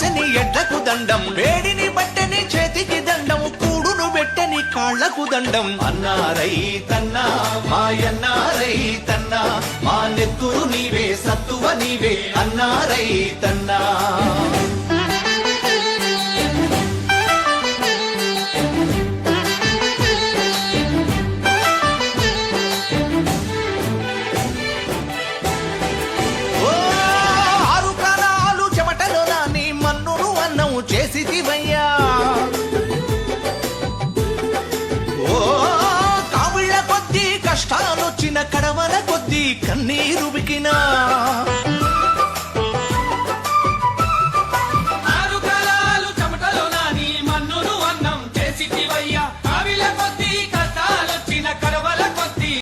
కాడిని ఎడ్లకు దండం. వేడిని బట్టని చేతికి దండం. కూడును పెట్టని కాళ్ళకు దండం. అన్నారై తన్నా మాయన్నారై తన్నా మా నెత్తురు నీవే సత్తువ నీవే. అన్నారై తన్నా మన్నును అన్నం చేసితివయ్యా. ఓ కావిళ్ళ కొద్దీ కష్టాలొచ్చిన కడవల కొద్దీ కన్నీరు బికినా